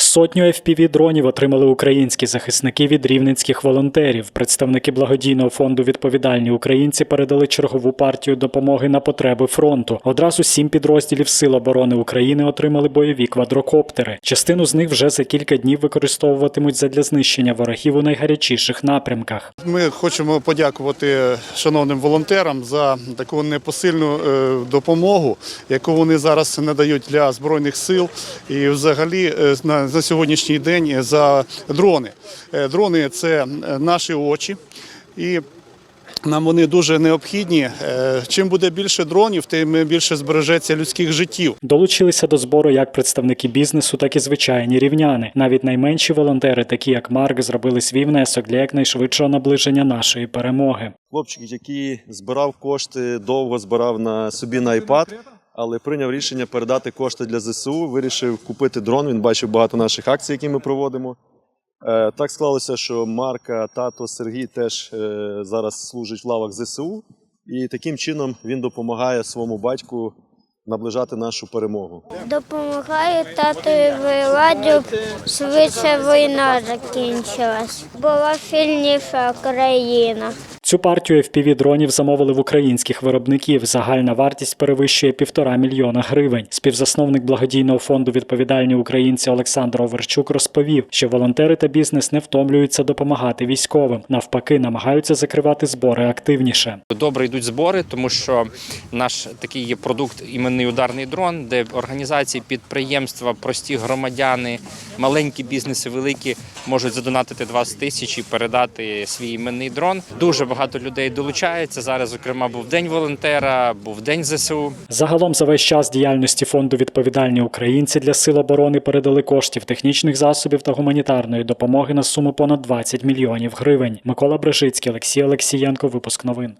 Сотню fpv дронів отримали українські захисники від рівненських волонтерів. Представники благодійного фонду Відповідальні українці передали чергову партію допомоги на потреби фронту. Одразу сім підрозділів Сил оборони України отримали бойові квадрокоптери. Частину з них вже за кілька днів використовуватимуть задля знищення ворогів у найгарячіших напрямках. Ми хочемо подякувати шановним волонтерам за таку непосильну е, допомогу, яку вони зараз надають для збройних сил, і взагалі е, на, на сьогоднішній день за дрони. Е, Дрони це е, наші очі. І нам вони дуже необхідні. Е, Чим буде більше дронів, тим більше збережеться людських життів. Долучилися до збору як представники бізнесу, так і звичайні рівняни. Навіть найменші волонтери, такі як Марк, зробили свій внесок для якнайшвидшого наближення нашої перемоги. Хлопчик, який збирав кошти, довго збирав на собі на iPad, але прийняв рішення передати кошти для ЗСУ. Вирішив купити дрон. Він бачив багато наших акцій, які ми проводимо. Е, Так склалося, що Марка, тато Сергій теж е, зараз служить в лавах ЗСУ, і таким чином він допомагає своєму батьку наближати нашу перемогу. Допомагаю татові Владю, швидше війна закінчилась. Була вільніша країна. Цю партію fpv дронів замовили в українських виробників. Загальна вартість перевищує півтора мільйона гривень. Співзасновник благодійного фонду Відповідальні українці Олександр Оверчук розповів, що волонтери та бізнес не втомлюються допомагати військовим. Навпаки, намагаються закривати збори активніше. Добре йдуть збори, тому що наш такий є продукт іменний ударний дрон, де організації, підприємства, прості громадяни, маленькі бізнеси, великі можуть задонатити 20 тисяч і передати свій іменний дрон. Дуже багато людей долучається. Зараз, зокрема, був день волонтера, був день ЗСУ. Загалом за весь час діяльності фонду Відповідальні українці для сил оборони передали коштів технічних засобів та гуманітарної допомоги на суму понад 20 мільйонів гривень. Микола Брежицький, Олексій Олексієнко. Випуск новин.